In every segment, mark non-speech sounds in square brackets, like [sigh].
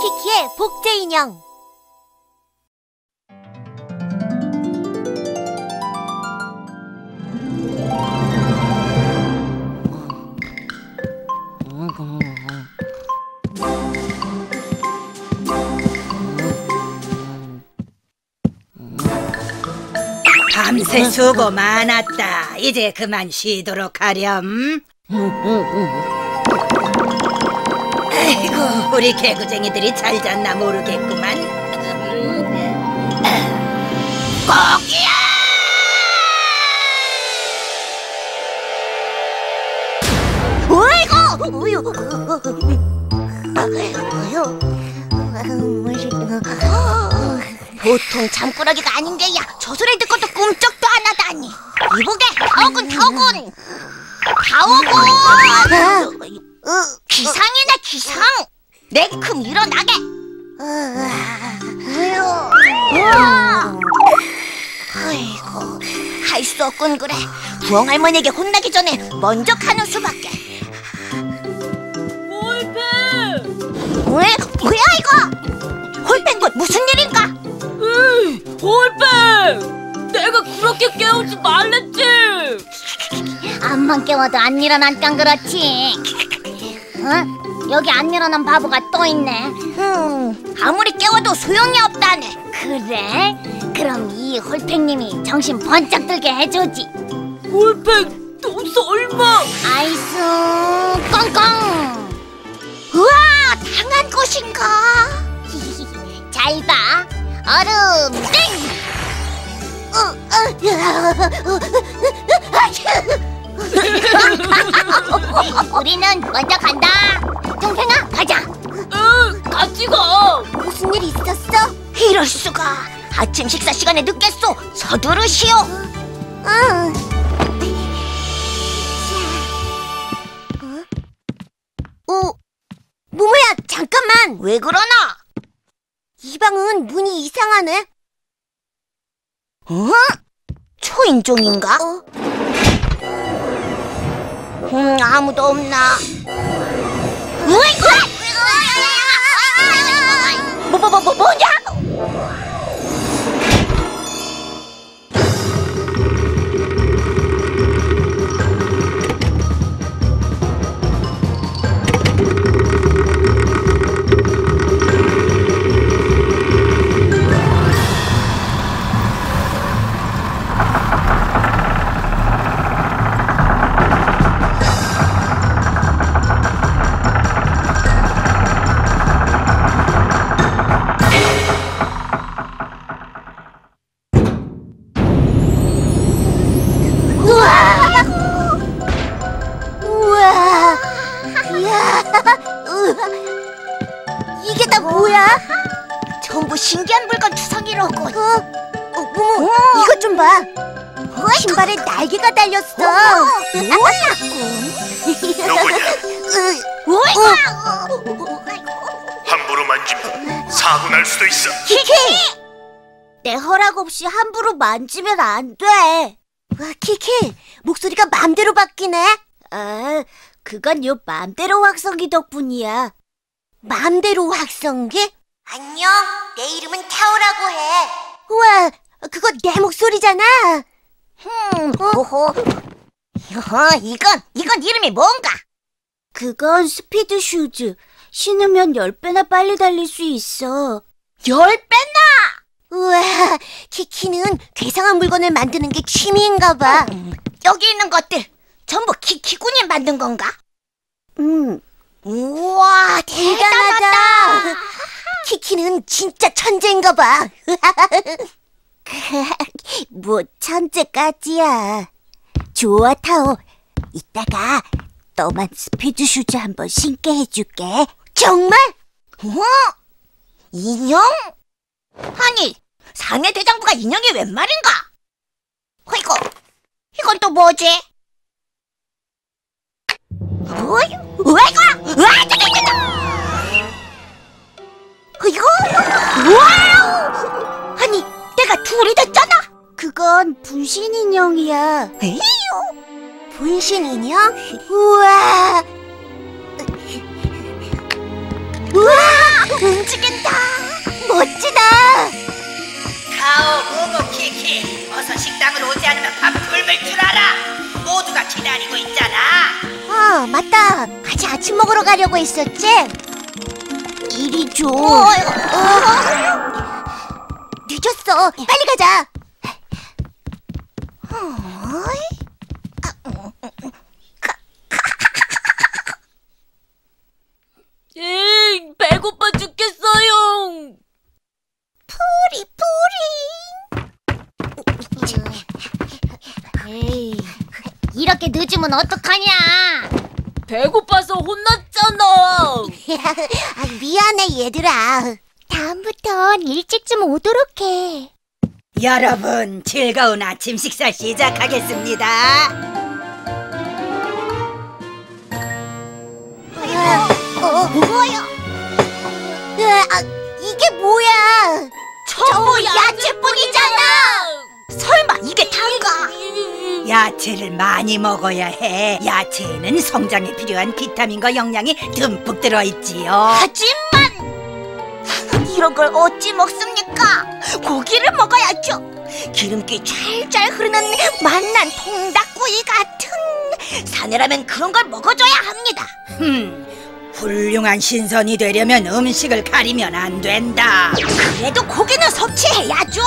키키의 복제 인형. 밤새 수고 많았다. 이제 그만 쉬도록 하렴. 아이고, 우리 개구쟁이들이 잘 잤나 모르겠구만. 거기야! 어이구! 어휴. 어휴. 보통 잠꾸러기가 아닌 게야. 저 소리 듣고도 꿈쩍도 안 하다니. 이보게, 다오군, 다오군. 다오군! 기상이네, 기상. 냉큼 일어나게. 아이고, 할 수 없군 그래. 부엉 할머니에게 혼나기 전에 먼저 가는 수밖에. 볼펜! 왜? 뭐야 이거? 건 무슨 일인가? 으이, 볼펜! 내가 그렇게 깨우지 말랬지! 암만 깨워도 안 일어나니까 그렇지. 어? 여기 안 일어난 바보가 또 있네. 음, 아무리 깨워도 소용이 없다네. 그래? 그럼 이 홀팽님이 정신 번쩍 들게 해주지. 볼펜, 또 설마! 아이스 꽁꽁. 우와, 당한 것인가? 잘 봐. 얼음 땡. 어, 어, [laughs] 우리는 먼저 간다. 동생아, 가자. 응, 같이 가! 무슨 일 있었어? 이럴 수가. 아침 식사 시간에 늦겠소. 서두르시오. 응. 어? 모모야, 잠깐만. 왜 그러나? 이 방은 문이 이상하네. 어? 초인종인가? 음, 아무도 없나? 뭐, 뭐, 뭐, 뭐, 뭐냐? 만지면 사고 날 수도 있어. 키키! 내 허락 없이 함부로 만지면 안 돼. 와, 키키, 목소리가 맘대로 바뀌네. 아, 그건 요 맘대로 확성기 덕분이야. 맘대로 확성기? 안녕, 내 이름은 타오라고 해. 우와, 그거 내 목소리잖아. 흠, 호호. 어, 이건, 이건 이름이 뭔가? 그건 스피드 슈즈. 신으면 열 배나 빨리 달릴 수 있어. 열 배나? 우와, 키키는 괴상한 물건을 만드는 게 취미인가 봐. 여기 있는 것들 전부 키키군이 만든 건가? 음. 우와, 대단하다. [laughs] 키키는 진짜 천재인가 봐. [laughs] 뭐 천재까지야. 좋아, 타오. 이따가 너만 스피드 슈즈 한번 신게 해줄게. 정말? 어? 인형? 아니, 상해 대장부가 인형이 웬 말인가? 이거, 이건 또 뭐지? 어이, 으이구, 으아, 저기 있다! 이거, 와우! 아니, 내가 둘이 됐잖아? 그건 분신 인형이야. 에이요? 분신 인형? 우와! 움직인다. 멋지다. 가오 무무 키키 어서 식당으로 오지 않으면 밥 굶을 줄 알아 모두가 기다리고 있잖아 아, 맞다. 같이 아침 먹으러 가려고 했었지? 이리 줘. 늦었어. 빨리 가자. 어이? 에이, 배고파 죽겠어요. 뿌리 뿌리. 에이, 이렇게 늦으면 어떡하냐? 배고파서 혼났잖아. [laughs] 아, 미안해 얘들아. 다음부턴 일찍 좀 오도록 해. 여러분 즐거운 아침 식사 시작하겠습니다 어, 뭐야? 아, 이게 뭐야? 저거 야채뿐이잖아. 설마 이게 단가? 야채를 많이 먹어야 해 야채에는 성장에 필요한 비타민과 영양이 듬뿍 들어있지요 하지만 이런 걸 어찌 먹습니까? 고기를 먹어야죠. 기름기 찰잘 흐르는 맛난 통닭구이 같은 사내라면 그런 걸 먹어줘야 합니다. 흠, 훌륭한 신선이 되려면 음식을 가리면 안 된다. 그래도 고기는 섭취해야죠.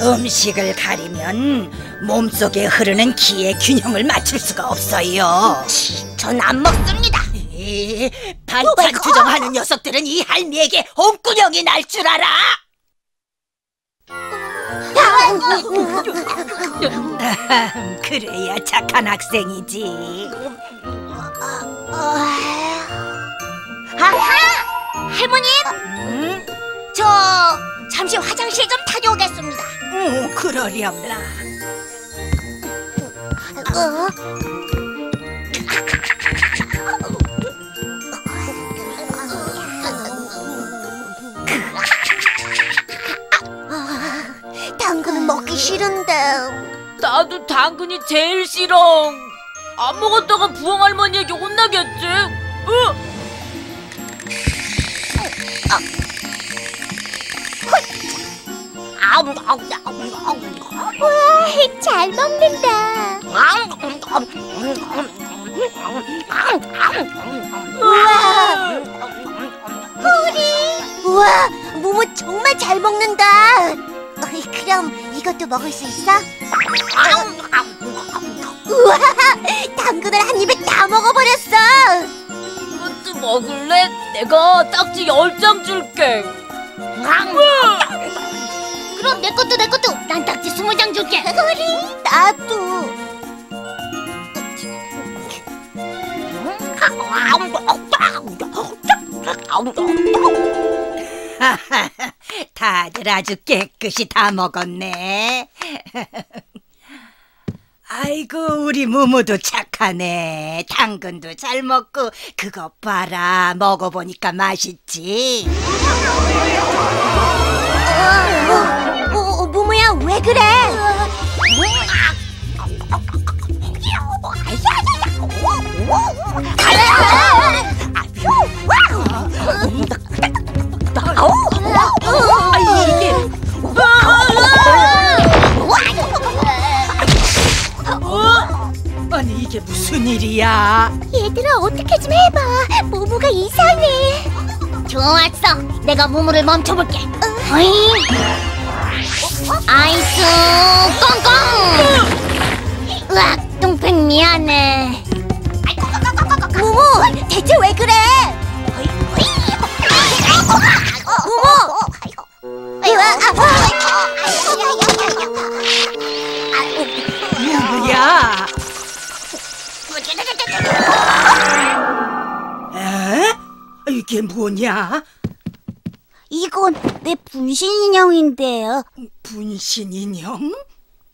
음식을 가리면 몸속에 흐르는 기의 균형을 맞출 수가 없어요. 전 안 먹습니다. 이 반찬 투정하는 녀석들은 이 할미에게 홈구녕이 날 줄 알아. [laughs] 그래야 착한 학생이지 아하! 할머님, 응? 저 잠시 화장실 좀 다녀오겠습니다. 응, 그러렴라 어? 아, 당근은 먹기 싫은데. 나도 당근이 제일 싫어. 안 먹었다가 부엉 할머니에게 혼나겠지? 어? 와, 잘 먹는다. 우와, 뿌리. 우와, 모모 정말 잘 먹는다. 어이, 그럼 이것도 먹을 수 있어? 우와, 당근을 한 입에 다 먹어버렸어. 이것도 먹을래? 내가 딱지 열 장 줄게. 그럼 내 것도 내 것도 난 딱지 스무 장 줄게. 우리 나도. [laughs] 다들 아주 깨끗이 다 먹었네. 아이고 우리 무무도 착하네. 당근도 잘 먹고 그것 봐라 먹어보니까 맛있지. 왜 그래? 아니 이게 무슨 일이야? 얘들아 어떻게 좀 해봐. 모모가 이상해. 좋았어. 내가 모모를 멈춰볼게. 어이. 아이스 꽁꽁. 으악 똥팽 미안해. 모모 대체 왜 그래? 모모. 무무 야. 에? 이게 뭐냐? 이건 내 분신 인형인데요. 분신 인형?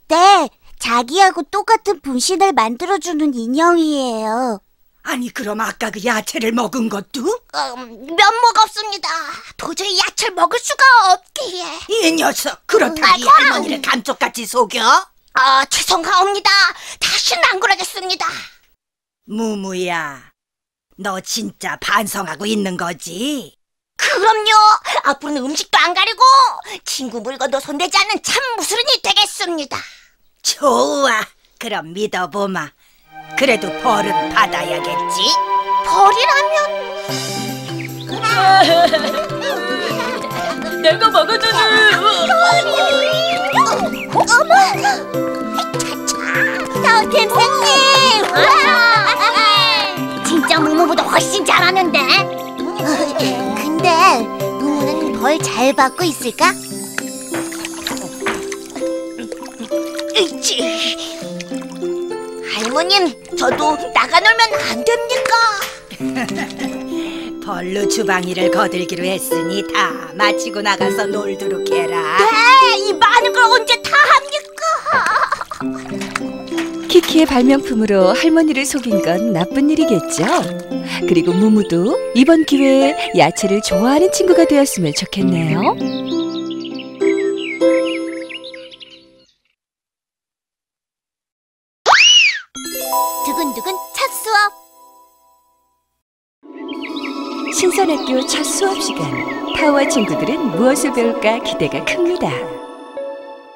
네, 자기하고 똑같은 분신을 만들어주는 인형이에요. 아니 그럼 아까 그 야채를 먹은 것도? 음, 면목 없습니다. 도저히 야채를 먹을 수가 없기에. 이 녀석 그렇다고 이 아이고. 할머니를 감쪽같이 속여? 아, 죄송합니다. 다시는 안 그러겠습니다. 무무야 너 진짜 반성하고 있는 거지? 그 그럼요. 앞으로는 음식도 안 가리고 친구 물건도 손대지 않는 참 무술인이 되겠습니다. 좋아. 그럼 믿어보마. 그래도 벌은 받아야겠지. 벌이라면 [laughs] 내가 막아주는. 어머! 차차! 타우템생님! 진짜 무무보다 훨씬 잘하는데? 벌 잘 받고 있을까? 으이치. 할머님, 저도 나가 놀면 안 됩니까? [laughs] 벌로 주방일을 거들기로 했으니 다 마치고 나가서 놀도록 해라. 네, 이 많은 걸 언제 다 합니까? 키키의 발명품으로 할머니를 속인 건 나쁜 일이겠죠. 그리고 무무도 이번 기회에 야채를 좋아하는 친구가 되었으면 좋겠네요. 두근두근 첫 수업. 신선학교 첫 수업 시간. 타오와 친구들은 무엇을 배울까 기대가 큽니다.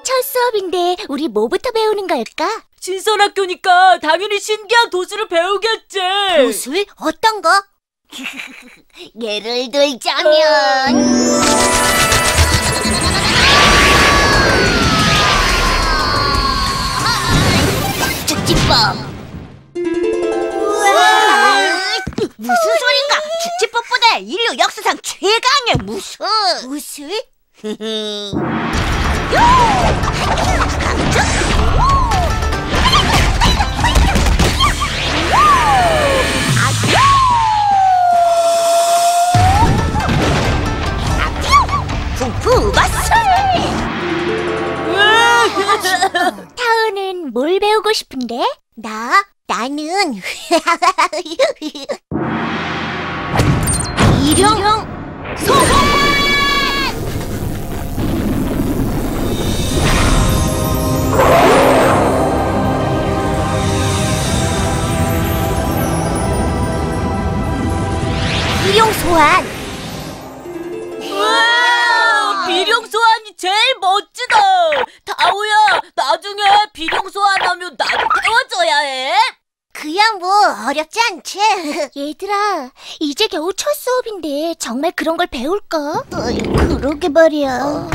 첫 수업인데 우리 뭐부터 배우는 걸까? 신선학교니까 당연히 신기한 도수를 배우겠지. 무술 어떤 거? [laughs] 예를 들자면 축지법 무슨 소린가? 축지법보다 인류 역사상 최강의 무술 무술? [laughs] 푸 뭘 배우고 싶은데? 나? 나는 [laughs] 일용 소환! 일용 소환! 와, 비룡 소환이 제일 멋지다. 다오야, 나중에 비룡 소환하면 나도 태워줘야 해. 그야 뭐 어렵지 않지. [laughs] 얘들아, 이제 겨우 첫 수업인데 정말 그런 걸 배울까? 그러게 말이야.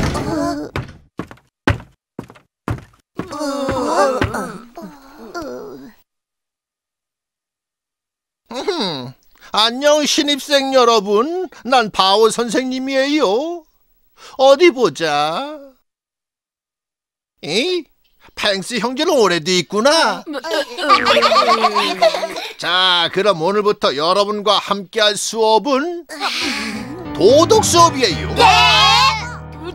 음, 안녕 신입생 여러분. 난 바오 선생님이에요. 어디 보자. 에이, 팽스 형제는 오래도 있구나. 자, 그럼 오늘부터 여러분과 함께할 수업은 도덕 수업이에요.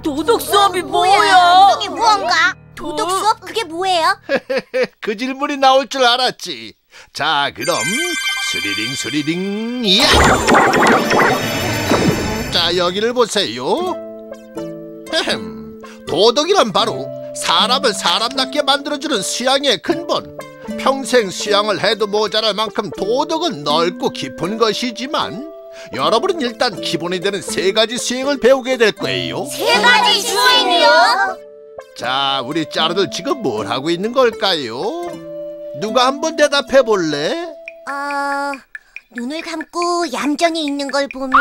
도덕 수업이 뭐야? 뭐야? 이게 무언가? 도덕 수업 그게 뭐예요? [laughs] 그 질문이 나올 줄 알았지. 자, 그럼 스리링 스리링 이야. 자, 여기를 보세요. 헤헴. 도덕이란 바로 사람을 사람답게 만들어주는 수양의 근본. 평생 수양을 해도 모자랄 만큼 도덕은 넓고 깊은 것이지만 여러분은 일단 기본이 되는 세 가지 수행을 배우게 될 거예요. 세 가지 수행이요? 자, 우리 짜르들 지금 뭘 하고 있는 걸까요? 누가 한번 대답해 볼래? 어, 눈을 감고 얌전히 있는 걸 보면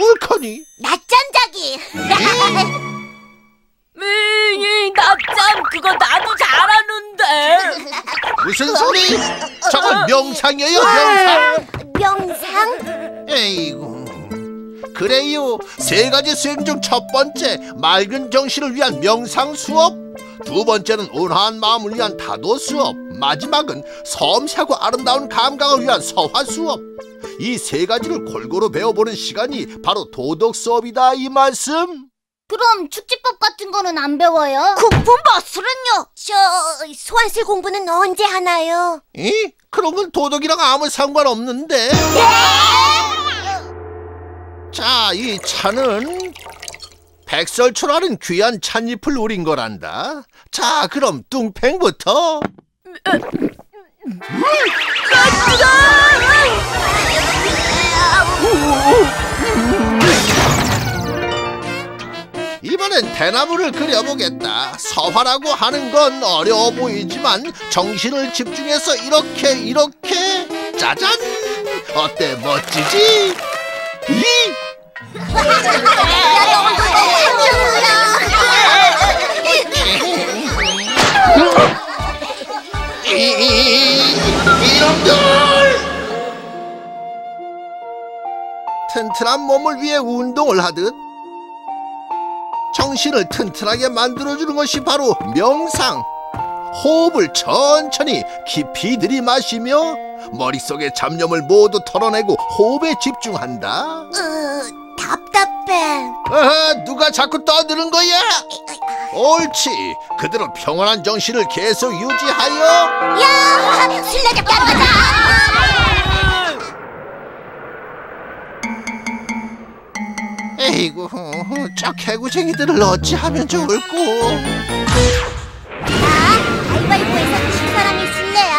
옳거니? 낮잠 자기. [laughs] 미이 낮잠 그거 나도 잘하는데. 무슨 소리? 저건 명상이에요, 명상. 명상? 에이구. 그래요. 세 가지 수행 중 첫 번째 맑은 정신을 위한 명상 수업. 두 번째는 온화한 마음을 위한 다도 수업. 마지막은 섬세하고 아름다운 감각을 위한 서화 수업. 이 세 가지를 골고루 배워보는 시간이 바로 도덕 수업이다 이 말씀. 그럼 축지법 같은 거는 안 배워요? 국분 마술은요? 저 소환술 공부는 언제 하나요? 이? 그런 건 도덕이랑 아무 상관없는데. 자, 이 차는 백설초라는 귀한 찻잎을 우린 거란다. 자, 그럼 뚱팽부터. 평안한 대나무를 그려보겠다. 서화라고 하는 건 어려워 보이지만 정신을 집중해서 이렇게 이렇게 짜잔! 어때 멋지지? 이 이- 이놈들! 튼튼한 몸을 위해 운동을 하듯 정신을 튼튼하게 만들어주는 것이 바로 명상. 호흡을 천천히 깊이 들이마시며 머릿속의 잡념을 모두 털어내고 호흡에 집중한다. 으, 답답해. 아하, 누가 자꾸 떠드는 거야? 옳지. 그대로 평온한 정신을 계속 유지하여 야, 술래잡기 하러 가자. 에이구, 저 개구쟁이들을 어찌하면 좋을꼬? 자, 가위바위보에서 진 사람이 술래야.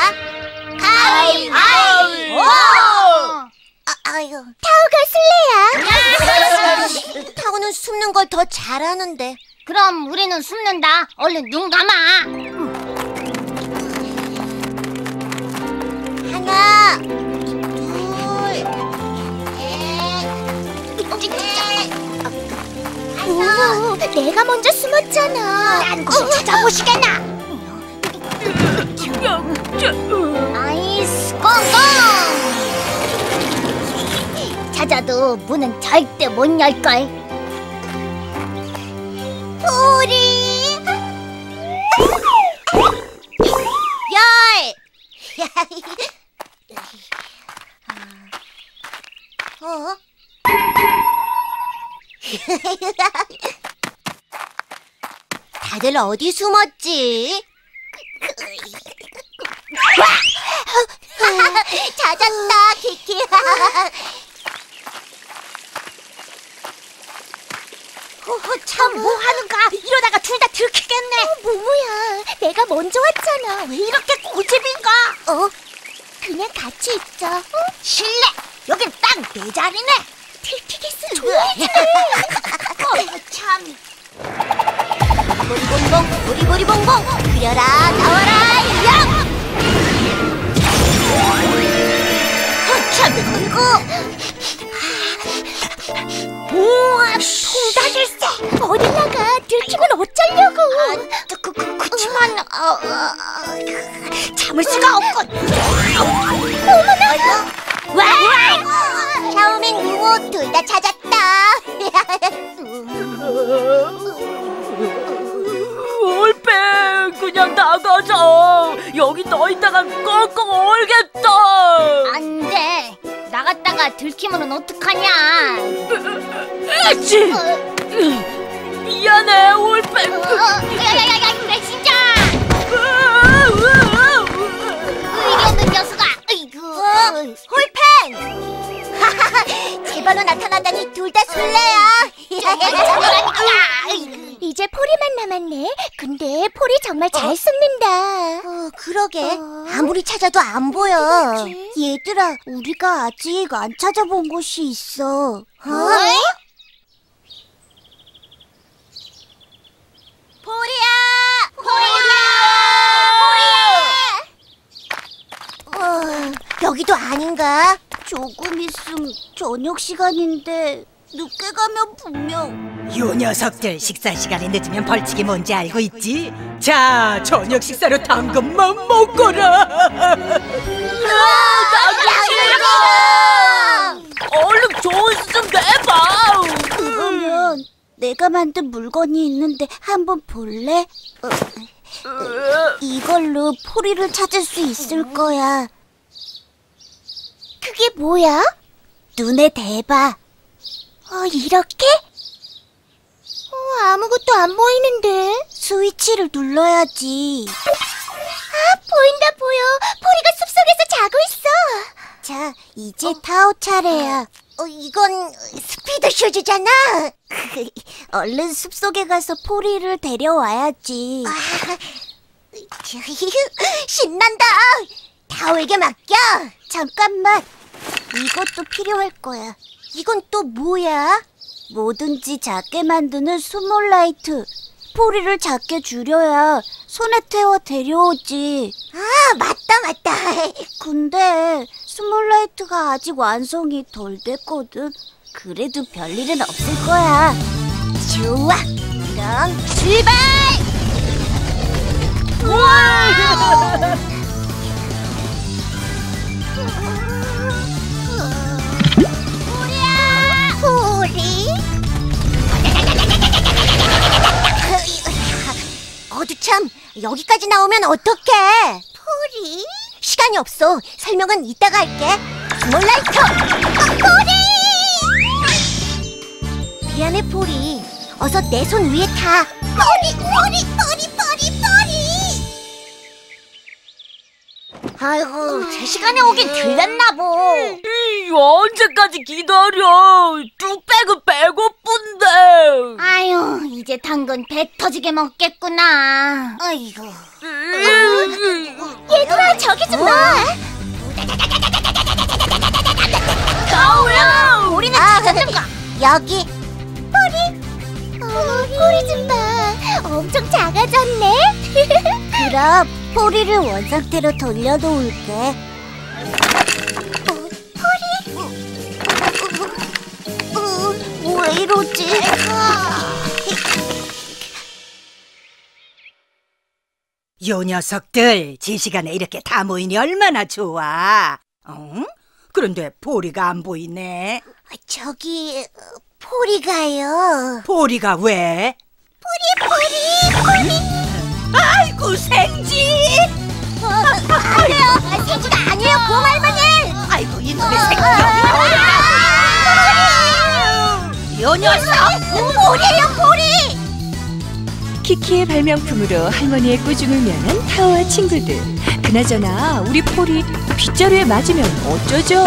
가위바위보. 아, 아유, 타오가 술래야. [laughs] 타오는 숨는 걸 더 잘하는데. 그럼 우리는 숨는다. 얼른 눈 감아. 하나, 둘, 셋. 오, 내가 먼저 숨었잖아. 난 곳을 찾아보시겠나? 아이스 꽁꽁. 찾아도 문은 절대 못 열걸. 우리 열. [laughs] 어? [laughs] 다들 어디 숨었지? 찾았다, 키키. 참, 뭐 하는가? 이러다가 둘 다 들키겠네. 어, 모모야, 내가 먼저 왔잖아. 왜 이렇게 고집인가? 어? 그냥 같이 있자. 어? 실례. 여긴 딱 내 자리네. 들키겠어. 조용히 좀 해. 어, 참. 보리봉봉, 보리보리봉봉. 그려라, 나와라, 영! 어, 참, 어이구. 우와, 통다실세 어디 나가? 들키면 어쩌려고? 아, 그, 그, 그치만 어, 어, 어, 참을 수가 아치 미안해 올빼 어, 야야야야, 그래 진짜. 의리 없는 녀석아. 아이고. 어, 홀펜! [laughs] 제발로 나타나다니 둘 다 술래야. [laughs] 이제 포리만 남았네. 근데 포리 정말 잘 숨는다. 어, 그러게. 아무리 찾아도 안 보여. 얘들아, 우리가 아직 안 찾아본 곳이 있어. 어? 포리야! 포리야! 어, 여기도 아닌가? 조금 있음 저녁 시간인데 늦게 가면 분명 요 녀석들 식사 시간이 늦으면 벌칙이 뭔지 알고 있지? 자, 저녁 식사로 당근만 먹거라. 얼른 조스 좀 내봐 그러면 내가 만든 물건이 있는데 한번 볼래? 어, 이걸로 포리를 찾을 수 있을 거야. 그게 뭐야? 눈에 대봐. 어, 이렇게? 어, 아무것도 안 보이는데. 스위치를 눌러야지. 아, 보인다 보여. 포리가 숲속에서 자고 있어. 자, 이제 타오 차례야. 어, 이건 스피드 슈즈잖아. [laughs] 얼른 숲속에 가서 포리를 데려와야지. [laughs] 신난다. 타오에게 맡겨. 잠깐만. 이것도 필요할 거야. 이건 또 뭐야? 뭐든지 작게 만드는 스몰라이트. 포리를 작게 줄여야 손에 태워 데려오지. 아, 맞다, 맞다. 근데 스몰라이트가 아직 완성이 덜 됐거든. 그래도 별일은 없을 거야. 좋아. 그럼 출발! 우리야! 우리? 어두 참, 여기까지 나오면 어떡해? 포리? 시간이 없어. 설명은 이따가 할게. 스몰라이터! 아, 포리! 미안해, 포리. 어서 내 손 위에 타. 포리, 포리, 포리, 아이고, 제 시간에 오긴 들렸나 보. 이, 언제까지 기다려? 뚝배기 배고픈데. 아유, 이제 당근 배 터지게 먹겠구나. 아이고. 얘들아, 저기 좀 봐. 다오야! 우리는 찾았는가? 여기. 포리. 포리 좀 봐. 엄청 작아졌네. [laughs] 그럼 포리를 원상태로 돌려놓을게. 어, 포리? 어, 어, 왜 이러지? 요 녀석들 제 시간에 이렇게 다 모이니 얼마나 좋아. 어? 그런데 보리가 안 보이네. 저기 어, 포리가요. 보리가 왜? 포리 포리 포리. 아이고 생지. 아니에요. 생쥐가 아니에요. 곰 할머니. 아이고 이놈의 새끼. 요 녀석. 포리예요 포리. 키키의 발명품으로 할머니의 꾸중을 면한 타오와 친구들. 그나저나 우리 폴이 빗자루에 맞으면 어쩌죠?